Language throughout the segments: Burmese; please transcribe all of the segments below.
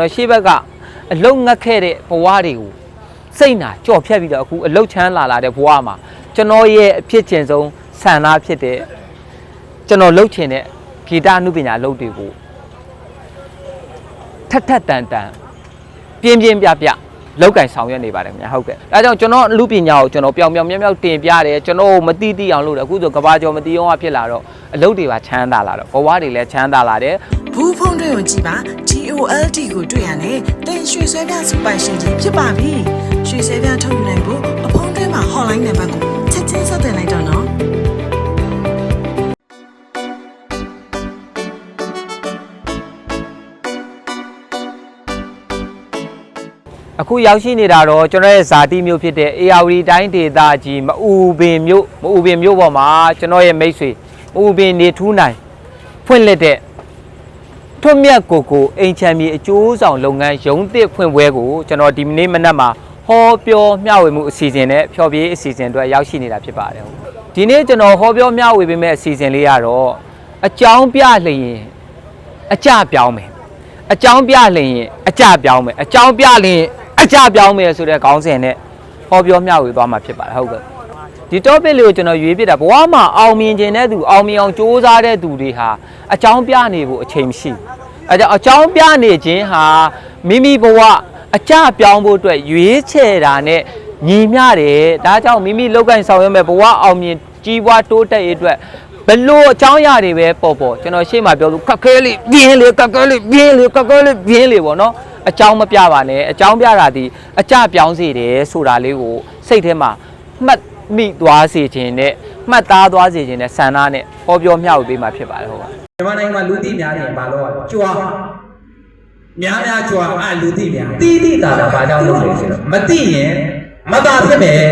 တော့ရှေ့ဘက်ကအလုတ်ငတ်ခဲ့တဲ့ဘဝတွေကိုစိတ်နာကြော့ဖြတ်ပြီးတော့အခုအလုတ်ချမ်းလာလာတဲ့ဘဝမှာကျွန်တော်ရဲ့အဖြစ်ကျင်ဆုံးဆန္ဒဖြစ်တဲ့ကျွန်တော်လှုပ်ချင်တဲ့ဂီတအနုပညာလှုပ်တွေကိုထက်ထက်တန်တန်ပြင်းပြင်းပြပြလောက်ကင်ဆောင်ရွက်နေပါတယ်ခင်ဗျာဟုတ်ကဲ့အဲဒါကြောင့်ကျွန်တော်အမှုပညာကိုကျွန်တော်ပြောင်ပြောင်မြောက်မြောက်တင်ပြတယ်ကျွန်တော်မတိတိအောင်လုပ်တယ်အခုဆိုကဘာကျော်မတိအောင်ဖြစ်လာတော့အလုပ်တွေပါချမ်းသာလာတော့ဘဝတွေလည်းချမ်းသာလာတယ်ဘူးဖုံးတွေကိုကြည့်ပါ GOLD ကိုတွေ့ရတယ်တင်ရွှေဆွဲပြစပိုင်ရှင်ကြီးဖြစ်ပါပြီရွှေဆွဲပြထုတ်ယူနိုင်ဖို့အဖုံးတွဲမှာ hotline နံပါတ်ကိုချက်ချင်းဆက်သွင်းလိုက်တော့နော်အခုရောက်ရှိနေတာတော့ကျွန်တော်ရဲ့ဇာတိမြို့ဖြစ်တဲ့ ARD တိုင်းဒေသကြီးမအူပင်မြို့မအူပင်မြို့ပေါ်မှာကျွန်တော်ရဲ့မိတ်ဆွေမအူပင်နေထူးနိုင်ဖွင့်လက်တဲ့ ထွတ်မြတ်ကိုကိုအိမ်ချမ်းမြေအကျိုးဆောင်လုပ်ငန်းရုံးသစ်ဖွင့်ပွဲကိုကျွန်တော်ဒီနေ့မနက်မှာဟောပြောမျှဝေမှုအစီအစဉ်နဲ့ဖျော်ဖြေအစီအစဉ်အတွက်ရောက်ရှိနေတာဖြစ်ပါတယ်ဒီနေ့ကျွန်တော်ဟောပြောမျှဝေပေးမယ့်အစီအစဉ်လေးကတော့အကြောင်းပြလျင်အကြပြောင်းမယ်အကြောင်းပြလျင်အကြပြောင်းမယ်အကြောင်းပြလျင်အကြပြောင်းမယ်ဆိုတဲ့ခေါင်းစဉ်နဲ့ဟောပြောမျှဝေသွားမှာဖြစ်ပါတယ်ဟုတ်ကဲ့ ဒီ topic လေးကိုကျွန်တော်ရွေးပြတာဘဝမှာအောင်မြင်ခြင်းတဲ့သူအောင်မြင်အောင်ကြိုးစားတဲ့သူတွေဟာအကြောင်းပြနေဖို့အချိန်မရှိဘူးအဲကြောင့်အကြောင်းပြနေခြင်းဟာမိမိဘဝအကြပြောင်းဖို့အတွက်ရွေးချယ်တာနဲ့ညီမျှတယ်ဒါကြောင့်မိမိလောက်ကင်ဆောင်ရွက်မဲ့ဘဝအောင်မြင်ကြီးပွားတိုးတက်ရေးအတွက်ဘလို့အကြောင်းအရာတွေပဲပေါ်ပေါ်ကျွန်တော်ရှေ့မှာပြောလို့ခက်ခဲလေးပြင်းလေးခက်ခဲလေးပြင်းလေးခက်ခဲလေးပြင်းလေးပေါ့နော်အကြောင်းမပြပါနဲ့အကြောင်းပြတာဒီအကြပြောင်းစေတယ်ဆိုတာလေးကိုစိတ်ထဲမှာမှတ် မိသွားစေခြင်းနဲ့မှတ်သားသွားစေခြင်းနဲ့ဆန္ဒနဲ့ဟောပြောမျှဝေပေးမှာဖြစ်ပါတယ်ဟုတ်ပါ မြန်မာနိုင်ငံမှာလူသိများတယ်ဘာလို့ကြွားများများကြွားအဲ့လူသိများတိတိတာတာဘာကြောင့်လုပ်လဲဆိုတော့မသိရင်မตาဖြစ်မယ်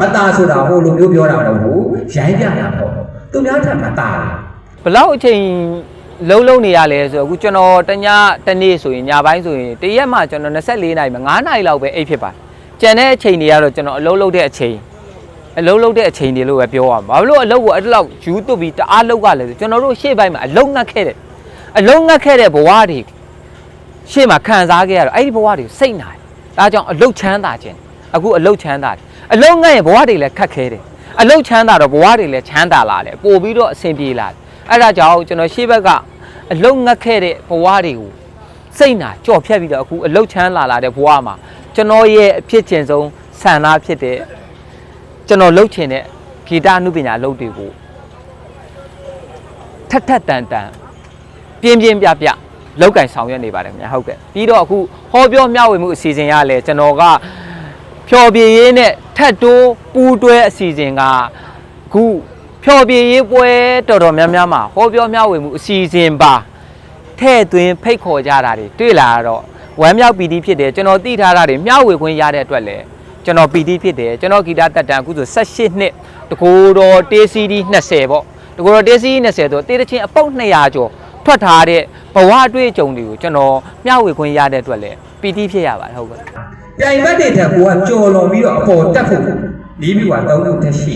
မตาဆိုတာဟိုလိုမျိုးပြောတာမဟုတ်ဘူးရိုင်းပြတာပေါ့သူများထက်မตา ဘလောက်အချိန်လုံးလုံးနေရလဲဆိုတော့အခုကျွန်တော်တညတနေ့ဆိုရင်ညပိုင်းဆိုရင်တရက်မှကျွန်တော်24နာရီမှ9နာရီလောက်ပဲအိပ်ဖြစ်ပါတယ်။ကြံတဲ့အချိန်တွေကတော့ကျွန်တော်အလုံးလုံးတဲ့အချိန် အလုံးလုံးတဲ့အချိန်တွေလို့ပဲပြောရမှာ။ဘာလို့အလုံးကိုအဲ့လောက်ယူသွတ်ပြီးတအားလောက်ကလဲဆိုကျွန်တော်တို့ရှေ့ပိုင်းမှာအလုံးငတ်ခဲ့တယ်။အလုံးငတ်ခဲ့တဲ့ဘဝတွေရှေ့မှာခံစားခဲ့ရတော့အဲ့ဒီဘဝတွေစိတ်နာတယ်။ဒါကြောင့်အလုံးချမ်းသာခြင်းအခုအလုံးချမ်းသာတယ်။အလုံးငတ်ရင်ဘဝတွေလည်းခက်ခဲတယ်။အလုံးချမ်းသာတော့ဘဝတွေလည်းချမ်းသာလာတယ်။ပို့ပြီးတော့အဆင်ပြေလာတယ်။အဲ့ဒါကြောင့်ကျွန်တော်ရှေ့ဘက်ကအလုံးငတ်ခဲ့တဲ့ဘဝတွေကိုစိတ်နာကြော့ဖြတ်ပြီးတော့အခုအလုတ်ချမ်းလာလာတဲ့ဘဝမှာကျွန်တော်ရဲ့အဖြစ်ကျင်ဆုံးဆန္ဒဖြစ်တဲ့ ကျွန်တော်လှုပ်ချင်တဲ့ဂီတအနုပညာအလုပ်တွေကိုထက်ထက်တန်တန်ပြင်းပြင်းပြပြလောက်ကင်ဆောင်ရွက်နေပါတယ်ခင်ဗျာဟုတ်ကဲ့ပြီးတော့အခုဟောပြောမျှဝေမှုအစီအစဉ်ရလဲကျွန်တော်ကဖျော်ပြရေးနဲ့ထက်တိုးပူးတွဲအစီအစဉ်ကအခုဖျော်ပြရေးပွဲတော်တော်များများမှာဟောပြောမျှဝေမှုအစီအစဉ်ပါထဲ့သွင်းဖိတ်ခေါ်ကြတာတွေတွေ့လာတော့ဝမ်းမြောက်ပီတိဖြစ်တယ်ကျွန်တော်သိထားတာတွေမျှဝေခွင့်ရတဲ့အတွက်လည်း ကျွန်တော်ပီတိဖြစ်တယ်ကျွန်တော်ဂီတတက်တန်အခုဆို18နှစ်တကိုယ်တော်တေးစီဒီ20ပေါ့တကိုယ်တော်တေးစီဒီ20ဆိုတေးတဲ့ချင်းအပုတ်200ကျော်ထွက်ထားတဲ့ဘဝအတွေ့အကြုံတွေကိုကျွန်တော်မျှဝေခွင့်ရတဲ့အတွက်လည်းပီတိဖြစ်ရပါတယ်ဟုတ်ကဲ့ပြိုင်ဘက်တွေထက်ကိုကကြော်လွန်ပြီးတော့အပေါ်တက်ဖို့လေးပြီးကသုံးလို့တက်ရှိ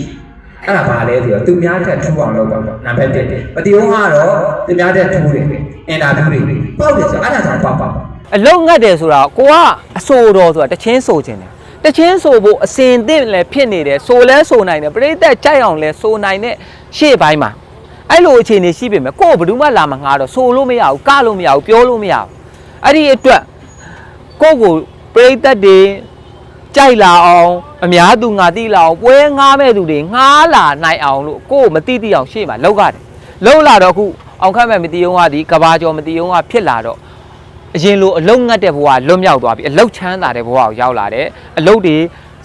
အဲ့ဒါဘာလဲဆိုတော့သူများထက်ထူအောင်လုပ်ပါပေါ့နံပါတ်1ပတိယုံကတော့သူများထက်ထူတယ်အင်တာဗျူးတွေပေါက်တယ်ဆိုအဲ့ဒါကြောင့်ပေါက်ပါပေါ့အလုံးငတ်တယ်ဆိုတာကိုကအဆိုတော်ဆိုတာတချင်းဆိုခြင်းတယ် တချင်းဆိုဖို့အစင်သင့်လည်းဖြစ်နေတယ်ဆိုလဲဆိုနိုင်တယ်ပြိတ္တကြိုက်အောင်လဲဆိုနိုင်တဲ့ရှေ့ပိုင်းမှာအဲ့လိုအခြေအနေရှိပေမဲ့ကိုကဘယ်သူမှလာမငှားတော့ဆိုလို့မရဘူးကလို့မရဘူးပြောလို့မရဘူးအဲ့ဒီအတွက်ကိုကိုပြိတ္တတွေကြိုက်လာအောင်အများသူငါတိလာအောင်ပွဲငားမဲ့သူတွေငားလာနိုင်အောင်လို့ကိုကိုမတိတိအောင်ရှေ့မှာလောက်ရတယ်လောက်လာတော့အခုအောင်ခန့်မဲ့မတိယုံကဒီကဘာကျော်မတိယုံကဖြစ်လာတော့ အရင်လိုအလုံးငတ်တဲ့ဘဝလွတ်မြောက်သွားပြီးအလုံးချမ်းသာတဲ့ဘဝကိုရောက်လာတယ်အလုံးတွေ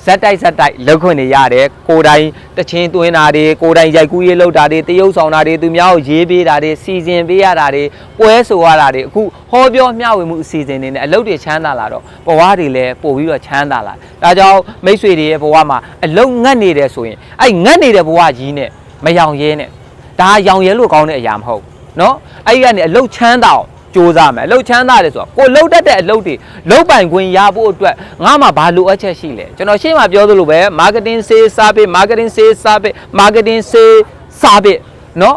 ဇက်တိုက်ဇက်တိုက်လောက်ခွင့်နေရတယ်ကိုတိုင်တချင်းသွင်းတာတွေကိုတိုင်ရိုက်ကူးရေးလောက်တာတွေတရုပ်ဆောင်တာတွေသူများကိုရေးပေးတာတွေစီစဉ်ပေးရတာတွေပွဲဆိုရတာတွေအခုဟောပြောမျှဝေမှုအစီအစဉ်တွေနဲ့အလုပ်တွေချမ်းသာလာတော့ဘဝတွေလည်းပို့ပြီးတော့ချမ်းသာလာဒါကြောင့်မိษွေတွေရဲ့ဘဝမှာအလုပ်ငတ်နေတယ်ဆိုရင်အဲ့ငတ်နေတဲ့ဘဝကြီးနဲ့မယောင်ရဲနဲ့ဒါရောင်ရဲလို့ကောင်းတဲ့အရာမဟုတ်နော်အဲ့ဒီကနေအလုပ်ချမ်းသာအောင် စူးစမ်းမယ်အလုပ်ချမ်းသာတယ်ဆိုတော့ကိုလှုပ်တတ်တဲ့အလုပ်တွေလုပ်ပိုင်ခွင့်ရဖို့အတွက်ငါမှဘာလိုအပ်ချက်ရှိလဲကျွန်တော်ရှင်းမှာပြောသလိုပဲ marketing sales service marketing sales service marketing sales service เนาะ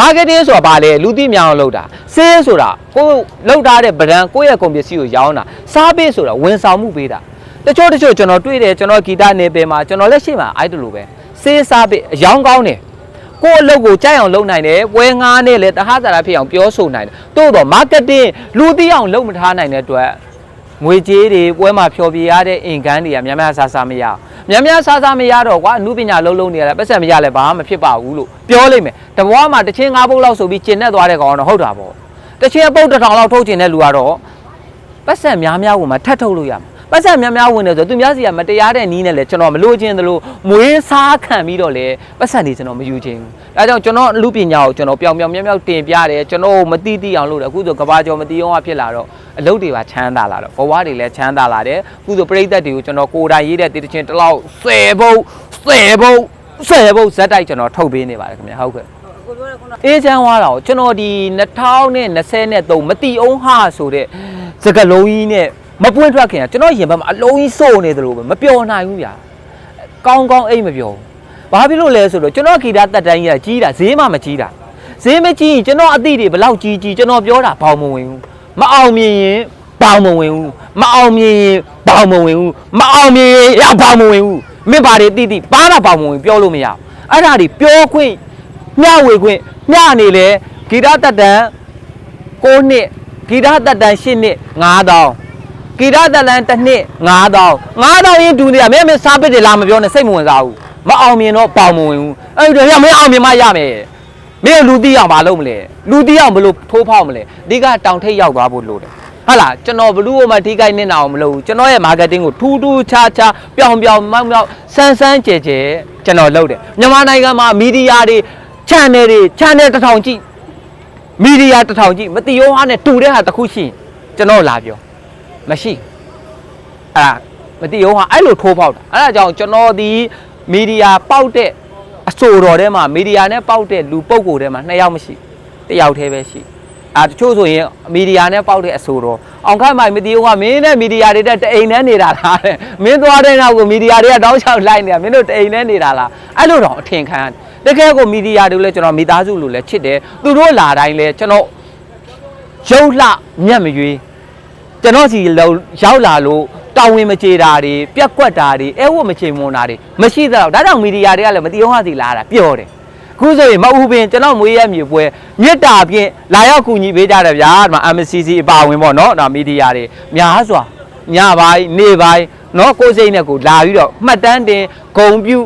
marketing ဆိုတာဘာလဲလူသိများအောင်လုပ်တာ sale ဆိုတာကိုယ်လုပ်ထားတဲ့ brand ကိုယ့်ရဲ့ကုန်ပစ္စည်းကိုရောင်းတာ service ဆိုတာဝန်ဆောင်မှုပေးတာတချို့တချို့ကျွန်တော်တွေ့တယ်ကျွန်တော်ဂီတနယ်ပယ်မှာကျွန်တော်လက်ရှိမှာ idol လိုပဲ sale service အယောင်းကောင်းတယ် ကိုယ့်အလုပ်ကိုကြိုက်အောင်လုပ်နိုင်တယ်ပွဲငားနဲ့လည်းတဟဇာတာဖြစ်အောင်ပြောဆိုနိုင်တယ်တိုးတော့ marketing လူသိအောင်လုပ်မထားနိုင်တဲ့အတွက်ငွေကြေးတွေပွဲမှာဖြော်ပြရတဲ့အင်ကန်းတွေကများများဆာဆာမရအောင်များများဆာဆာမရတော့ကွာအမှုပညာလုံးလုံးနေရတာပတ်စံမရလဲဘာမှမဖြစ်ပါဘူးလို့ပြောလိုက်မယ်တဘွားမှာတစ်ချင်း၅ပုတ်လောက်ဆိုပြီးကျင်နဲ့သွားတဲ့ကောင်တော့ဟုတ်တာပေါ့တစ်ချင်းအပုတ်တစ်ထောင်လောက်ထုတ်ကျင်တဲ့လူကတော့ပတ်စံများများဝင်မှာထပ်ထုတ်လို့ရမှာ ပတ်စံများများဝင်တယ်ဆိုသူများစီကမတရားတဲ့နီးနဲ့လဲကျွန်တော်မလို့ချင်းသလိုမွေးစားခံပြီးတော့လဲပတ်စံတွေကျွန်တော်မယူချင်းဘူးဒါကြောင့်ကျွန်တော်လူပညာကိုကျွန်တော်ပြောင်ပြောင်မြောက်မြောက်တင်ပြတယ်ကျွန်တော်မတိတိအောင်လုပ်တယ်အခုဆိုကဘာကျော်မတိအောင်ဖြစ်လာတော့အလုပ်တွေပါချမ်းသာလာတော့ဘဝတွေလည်းချမ်းသာလာတယ်အခုဆိုပြိသက်တွေကိုကျွန်တော်ကိုယ်တိုင်ရေးတဲ့တေတချင်းတစ်လောက်10ဘုတ်10ဘုတ်10ဘုတ်ဇက်တိုက်ကျွန်တော်ထုတ်ပေးနေပါတယ်ခင်ဗျဟုတ်ကဲ့အေးချမ်းသွားတာကိုကျွန်တော်ဒီ2023မတိအောင်ဟာဆိုတဲ့စကလုံးကြီးနဲ့ မပွင့်ထွက်ခင်ကကျွန်တော်ရင်ဘက်မှာအလုံးကြီးစိုးနေတယ်လို့ပဲမပျော်နိုင်ဘူးဗျာကောင်းကောင်းအိတ်မပျော်ဘူးဘာဖြစ်လို့လဲဆိုတော့ကျွန်တော်ဂီတတက်တိုင်းကြီးကကြီးတာဈေးမှမကြီးတာဈေးမကြီးရင်ကျွန်တော်အသည့်တွေဘယ်လောက်ကြီးကြီးကျွန်တော်ပြောတာဘောင်မဝင်ဘူးမအောင်မြင်ရင်ဘောင်မဝင်ဘူးမအောင်မြင်ရင်ဘောင်မဝင်ဘူးမအောင်မြင်ရင်ရဘောင်မဝင်ဘူးမင်းပါတွေတိတိပါတာဘောင်မဝင်ပြောလို့မရဘူးအဲ့ဒါတွေပြောခွင့်မျှဝေခွင့်မျှနေလေဂီတတက်တန်6နှစ်ဂီတတက်တန်8နှစ်9000 ဂီတတက်တန်1နှစ်9000 9000ရင်းဒူနေတာမင်းမင်းစားပစ်တယ်လားမပြောနဲ့စိတ်မဝင်စားဘူးမအောင်မြင်တော့ပေါင်မဝင်ဘူးအဲ့ဒါရမင်းအောင်မြင်မှရမယ်မင်းလူတီးအောင်မလုပ်မလဲလူတီးအောင်ဘလို့ထိုးဖောက်မလဲအဓိကတောင်ထိပ်ရောက်သွားဖို့လိုတယ်ဟုတ်လားကျွန်တော်ဘလူးဟိုမှာထိခိုက်နေတာအောင်မလုပ်ဘူးကျွန်တော်ရဲ့ marketing ကိုထူးထူးခြားခြားပြောင်ပြောင်မောက်မောက်ဆန်းဆန်းကြဲကြဲကျွန်တော်လုပ်တယ်မြန်မာနိုင်ငံမှာမီဒီယာတွေ channel တွေ channel တစ်ထောင်ကြည့်မီဒီယာတစ်ထောင်ကြည့်မတိရောဟာနဲ့တူတဲ့ဟာတစ်ခုရှိရင်ကျွန်တော်လာပြော မရှိအဲ့ဒါမတိရောဟာအဲ့လိုထိုးပေါက်တာအဲ့ဒါကြောင့်ကျွန်တော်ဒီမီဒီယာပေါက်တဲ့အဆိုတော်ထဲမှာမီဒီယာနဲ့ပေါက်တဲ့လူပုဂ္ဂိုလ်ထဲမှာနှစ်ယောက်မရှိတစ်ယောက်တည်းပဲရှိအာတချို့ဆိုရင်မီဒီယာနဲ့ပေါက်တဲ့အဆိုတော်အောင်ခန့်မိုင်မတိရောကမင်းနဲ့မီဒီယာတွေတက်တအိမ်နဲ့နေတာလားတဲ့မင်းသွားတဲ့နောက်ကိုမီဒီယာတွေကတောင်းချောက်လိုက်နေတာမင်းတို့တအိမ်နဲ့နေတာလားအဲ့လိုတော့အထင်ခံရတယ်တကယ်ကိုမီဒီယာတွေလည်းကျွန်တော်မိသားစုလိုလည်းချစ်တယ်သူတို့လာတိုင်းလည်းကျွန်တော်ရုပ်လှမျက်မရွေး ကျွန်တော်စီလောက်ရောက်လာလို့တောင်းဝင်မကြေတာတွေပြက်ကွက်တာတွေအဲဝတ်မချိန်မွန်တာတွေမရှိတော့ဒါကြောင့်မီဒီယာတွေကလည်းမတိအောင်ဟာစီလာတာပျော်တယ်အခုဆိုရင်မအူပင်ကျွန်တော်မွေးရမြေပွဲမြစ်တာဖြင့်လာရောက်ကူညီပေးကြတယ်ဗျာဒီမှာ MCC အပါဝင်ပေါ့နော်ဒါမီဒီယာတွေများစွာညပိုင်းနေ့ပိုင်းနော်ကိုယ်စိတ်နဲ့ကိုယ်လာပြီးတော့မှတ်တမ်းတင်ဂုံပြု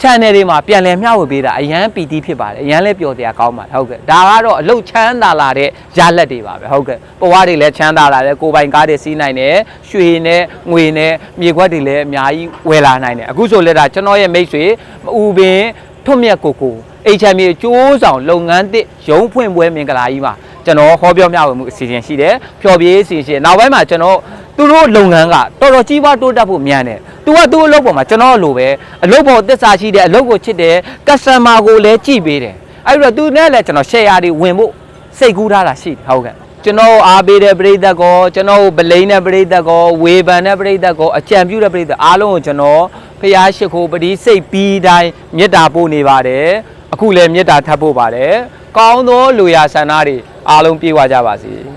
channel တွေမှာပြန်လည်မျှဝေပေးတာအရန်ပီတိဖြစ်ပါတယ်အရန်လည်းပျော်စရာကောင်းပါတယ်ဟုတ်ကဲ့ဒါကတော့အလုတ်ချမ်းသာလာတဲ့ရလက်တွေပါပဲဟုတ်ကဲ့ဘဝတွေလည်းချမ်းသာလာတယ်ကိုယ်ပိုင်ကားတွေစီးနိုင်တယ်ရွှေနဲ့ငွေနဲ့မြေခွက်တွေလည်းအများကြီးဝယ်လာနိုင်တယ်အခုဆိုလည်းဒါကျွန်တော်ရဲ့မိတ်ဆွေမအူပင်ထွတ်မြတ်ကိုကို HM အကျိုးဆောင်လုပ်ငန်းတစ်ရုံးဖွင့်ပွဲမင်္ဂလာကြီးမှာကျွန်တော်ဟောပြောမျှဝေမှုအစီအစဉ်ရှိတယ်ဖျော်ဖြေအစီအစဉ်နောက်ပိုင်းမှာကျွန်တော် သူတို့လုပ်ငန်းကတော်တော်ကြီးပွားတိုးတက်ဖို့မြန်တယ်။ तू ကသူ့အလုပ်ပေါ်မှာကျွန်တော်လိုပဲအလုပ်ပေါ်သစ္စာရှိတယ်အလုပ်ကိုချစ်တယ်ကစတမာကိုလည်းကြည့်ပေးတယ်။အဲ့တော့ तू နဲ့လည်းကျွန်တော် share တွေဝင်ဖို့စိတ်ကူးထားတာရှိတယ်ဟုတ်ကဲ့။ကျွန်တော်အားပေးတဲ့ပရိသတ်ကောကျွန်တော်ဗလိန်တဲ့ပရိသတ်ကောဝေဖန်တဲ့ပရိသတ်ကောအကြံပြုတဲ့ပရိသတ်အားလုံးကိုကျွန်တော်ဖျားရှိခိုးပတိစိတ်ပြီးတိုင်းမေတ္တာပို့နေပါတယ်။အခုလည်းမေတ္တာထပ်ပို့ပါတယ်။ကောင်းသောလူရဆန္ဒတွေအားလုံးပြေဝကြပါစေ။